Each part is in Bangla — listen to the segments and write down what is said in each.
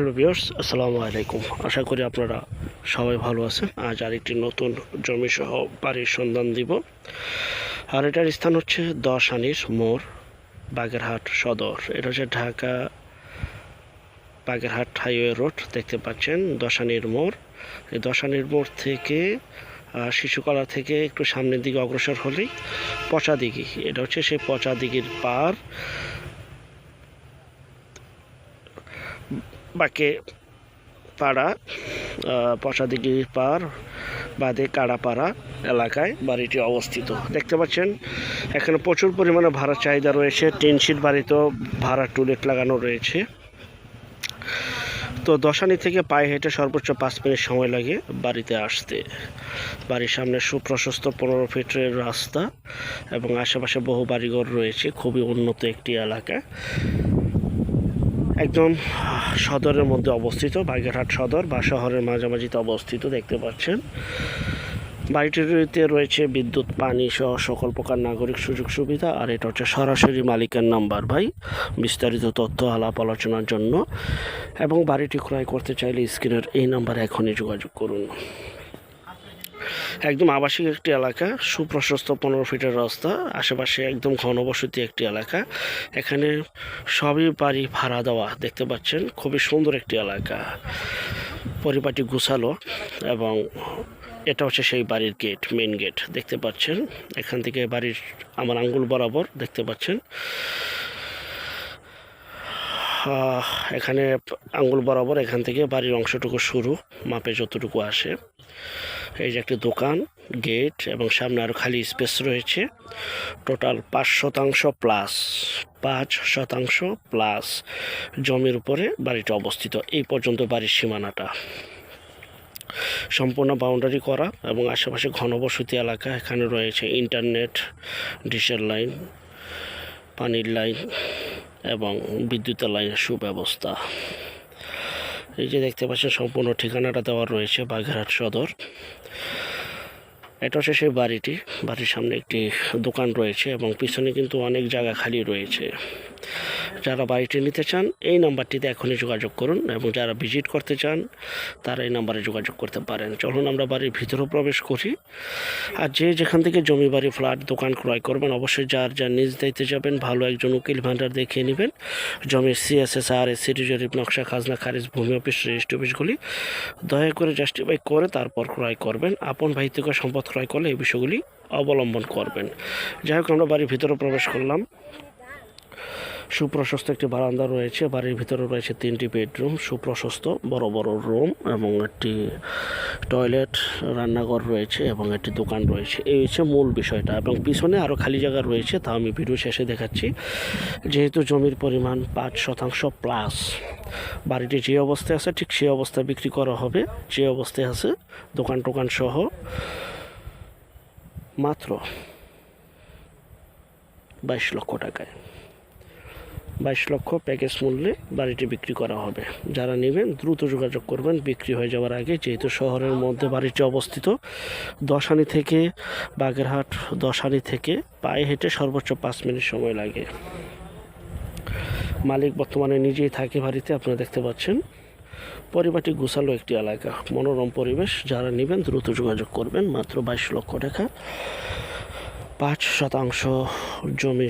হ্যালো ভিউয়ার্স, আসসালামু আলাইকুম। আশা করি আপনারা সবাই ভালো আছেন। আজ আরেকটি নতুন জমি সহ বাড়ির সন্ধান দিব। আর এটার স্থান হচ্ছে দশ আনির মোড়, বাগেরহাট সদর। এটা হচ্ছে ঢাকা বাগেরহাট হাইওয়ে রোড, দেখতে পাচ্ছেন দশানির মোড়। এই দশানির মোড় থেকে শিশুকলা থেকে একটু সামনের দিকে অগ্রসর হলেই পচা দিঘি এটা হচ্ছে সেই পচা দিঘির পার। বাকে পাড়া আহ, পশাদিঘির পার বাদে কাড়াপাড়া এলাকায় বাড়িটি অবস্থিত। দেখতে পাচ্ছেন এখানে প্রচুর পরিমাণে ভাড়া চাহিদা রয়েছে। টিনশিট বাড়িতেও ভাড়া টুলেট লাগানো রয়েছে। তো দশানি থেকে পায়ে হেঁটে সর্বোচ্চ পাঁচ মিনিট সময় লাগে বাড়িতে আসতে। বাড়ির সামনে সুপ্রশস্ত পনেরো ফিটের রাস্তা এবং আশেপাশে বহু বাড়িঘর রয়েছে। খুবই উন্নত একটি এলাকা। একদম সদরের মধ্যে অবস্থিত, বাগেরহাট সদর বা শহরের মাঝামাঝিতে অবস্থিত দেখতে পাচ্ছেন। বাড়িটিতে রয়েছে বিদ্যুৎ, পানি সহ সকল প্রকার নাগরিক সুযোগ সুবিধা আর এটা হচ্ছে সরাসরি মালিকের নাম্বার ভাই। বিস্তারিত তথ্য, আলাপ আলোচনার জন্য এবং বাড়িটি ক্রয় করতে চাইলে স্ক্রিনের এই নাম্বারে এখনই যোগাযোগ করুন। একদম আবাসিক একটি এলাকা, সুপ্রশস্ত পনেরো ফিটের রাস্তা, আশেপাশে একদম ঘনবসতি একটি এলাকা। এখানে সবই বাড়ি ভাড়া দেওয়া দেখতে পাচ্ছেন, খুবই সুন্দর একটি এলাকা। পরিপাটি গুছালো এবং এটা হচ্ছে সেই বাড়ির গেট মেন গেট দেখতে পাচ্ছেন। এখান থেকে বাড়ির আমার আঙ্গুল বরাবর দেখতে পাচ্ছেন। এখানে আঙ্গুল বরাবর এখান থেকে বাড়ির অংশটুকু শুরু, মাপে যতটুকু আসে। এই যে একটি দোকান, গেট, এবং সামনে আরও খালি স্পেস রয়েছে। টোটাল পাঁচ শতাংশ প্লাস, পাঁচ শতাংশ প্লাস জমির উপরে বাড়িটা অবস্থিত। এই পর্যন্ত বাড়ির সীমানাটা। সম্পূর্ণ বাউন্ডারি করা এবং আশেপাশে ঘনবসতি এলাকা এখানে রয়েছে। ইন্টারনেট ডিশের লাইন পানির লাইন এবং বিদ্যুতের লাইনের সুব্যবস্থা। এই যে দেখতে পাচ্ছেন, সম্পূর্ণ ঠিকানাটা দেওয়া রয়েছে বাঘেরহাট সদর। এটা হচ্ছে সেই বাড়িটি। বাড়ির সামনে একটি দোকান রয়েছে এবং পিছনে কিন্তু অনেক জায়গা খালি রয়েছে। যারা বাড়িটি নিতে চান, এই নাম্বারটিতে এখনই যোগাযোগ করুন এবং যারা ভিজিট করতে চান, তারা এই নাম্বারে যোগাযোগ করতে পারেন। চলুন আমরা বাড়ির ভিতরেও প্রবেশ করি। আর যে যেখান থেকে জমি, বাড়ি, ফ্ল্যাট, দোকান ক্রয় করবেন, অবশ্যই যার যার নিজ দায়িত্বে যাবেন, ভালো একজন উকিল ভান্ডার দেখিয়ে নেবেন। জমির সিএসএসআর সিটি জরিপ নকশা, খাজনা, খারিজ, ভূমি অফিস, রেজিস্ট্রি অফিসগুলি দয়া করে জাস্টিফাই করে তারপর ক্রয় করবেন। আপন ভাই থেকে সম্পদ ক্রয় করলে এই বিষয়গুলি অবলম্বন করবেন। যাই হোক, আমরা বাড়ির ভিতরে প্রবেশ করলাম। সুপ্রশস্ত একটি বারান্দা রয়েছে, বাড়ির ভিতরে রয়েছে তিনটি বেডরুম, সুপ্রশস্ত, বড় বড় রুম এবং একটি টয়লেট, রান্নাঘর রয়েছে এবং একটি দোকান রয়েছে। এই হচ্ছে মূল বিষয়টা এবং পিছনে আরও খালি জায়গা রয়েছে, তা আমি ভিডিও শেষে দেখাচ্ছি। যেহেতু জমির পরিমাণ পাঁচ শতাংশ প্লাস বাড়িটি যে অবস্থায় আছে ঠিক সেই অবস্থায় বিক্রি করা হবে, যে অবস্থায় আছে দোকান টোকান সহ মাত্র বাইশ লক্ষ টাকায়। বাইশ লক্ষ প্যাকেজ মূল্যে বাড়িটি বিক্রি করা হবে। যারা নেবেন, দ্রুত যোগাযোগ করবেন। বিক্রি হয়ে যাওয়ার আগে যেহেতু শহরের মধ্যে বাড়িটি অবস্থিত, দশানি থেকে বাগেরহাট, দশানি থেকে পায়ে হেঁটে সর্বোচ্চ পাঁচ মিনিট সময় লাগে। মালিক বর্তমানে নিজেই থাকে বাড়িতে, আপনারা দেখতে পাচ্ছেন। পরিবারটি গুছালো একটি এলাকা, মনোরম পরিবেশ। যারা নেবেন, দ্রুত যোগাযোগ করবেন। মাত্র বাইশ লক্ষ টাকা। পাঁচ শতাংশ জমি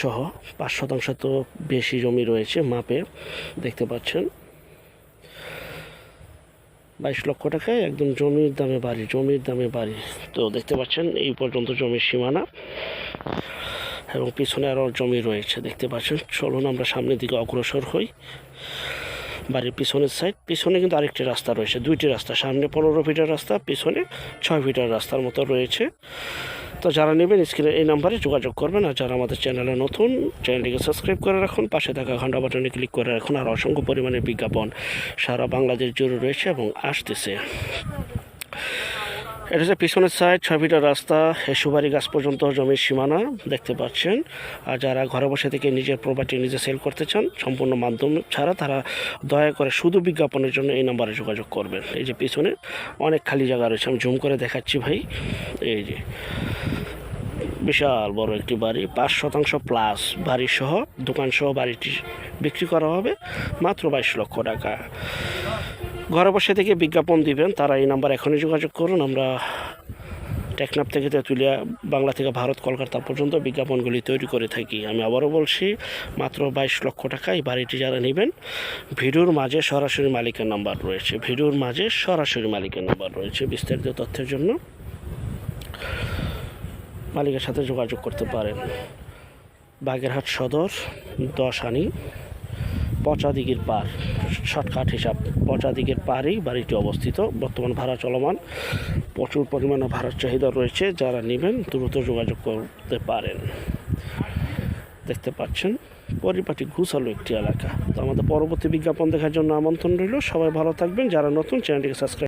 সহ, পাঁচ শতাংশ তো বেশি জমি রয়েছে মাপে, দেখতে পাচ্ছেন। বাইশ লক্ষ টাকায় একদম জমির দামে বাড়ি, জমির দামে বাড়ি। তো দেখতে পাচ্ছেন, এই পর্যন্ত জমির সীমানা এবং পিছনে আরও জমি রয়েছে, দেখতে পাচ্ছেন। চলুন আমরা সামনের দিকে অগ্রসর হই। বাড়ির পিছনের সাইড পিছনে কিন্তু আরেকটি রাস্তা রয়েছে। দুইটি রাস্তা, সামনে পনেরো ফিটের রাস্তা, পিছনে ছয় ফিটের রাস্তার মতো রয়েছে। তো যারা নেবেন স্ক্রিনে এই নাম্বারে যোগাযোগ করবেন আর যারা আমাদের চ্যানেলে নতুন, চ্যানেলটিকে সাবস্ক্রাইব করে রাখুন। পাশে থাকা ঘণ্টা বাটনে ক্লিক করে রাখুন। আর অসংখ্য পরিমাণে বিজ্ঞাপন সারা বাংলাদেশ জুড়ে রয়েছে এবং আসতেছে। এটা হচ্ছে পিছনের সাইড ছয় ফিটের রাস্তা সুপারি গাছ পর্যন্ত জমির সীমানা দেখতে পাচ্ছেন। আর যারা ঘরে বসে থেকে নিজের প্রপার্টি নিজে সেল করতে চান, সম্পূর্ণ মাধ্যম ছাড়া তারা দয়া করে শুধু বিজ্ঞাপনের জন্য এই নাম্বারে যোগাযোগ করবেন। এই যে পিছনে অনেক খালি জায়গা রয়েছে, আমি জুম করে দেখাচ্ছি ভাই। এই যে বিশাল বড় একটি বাড়ি, পাঁচ শতাংশ প্লাস বাড়ি সহ দোকান সহ বাড়িটি বিক্রি করা হবে মাত্র বাইশ লক্ষ টাকা। ঘরে বসে থেকে বিজ্ঞাপন দিবেন, তারা এই নাম্বার এখনই যোগাযোগ করুন। আমরা টেকনাপ থেকে তেঁতুলিয়া, বাংলা থেকে ভারত, কলকাতা পর্যন্ত বিজ্ঞাপনগুলি তৈরি করে থাকি। আমি আবারও বলছি, মাত্র বাইশ লক্ষ টাকা এই বাড়িটি যারা নেবেন, ভিডিওর মাঝে সরাসরি মালিকের নাম্বার রয়েছে। ভিডিওর মাঝে সরাসরি মালিকের নাম্বার রয়েছে বিস্তারিত তথ্যের জন্য। মালিকের সাথে যোগাযোগ করতে পারেন। বাগেরহাট সদর দশ আনি পচাদিঘির পার। শর্টকাট হিসাব পচা দিঘির পাহাড়েই বাড়িটি অবস্থিত। বর্তমান ভাড়া চলমান। প্রচুর পরিমাণে ভাড়ার চাহিদা রয়েছে। যারা নেবেন দ্রুত যোগাযোগ করতে পারেন। দেখতে পাচ্ছেন, পরিপাটি ঘুষালো একটি এলাকা। তো আমাদের পরবর্তী বিজ্ঞাপন দেখার জন্য আমন্ত্রণ রইল। সবাই ভালো থাকবেন। যারা নতুন, চ্যানেলটিকে সাবস্ক্রাইব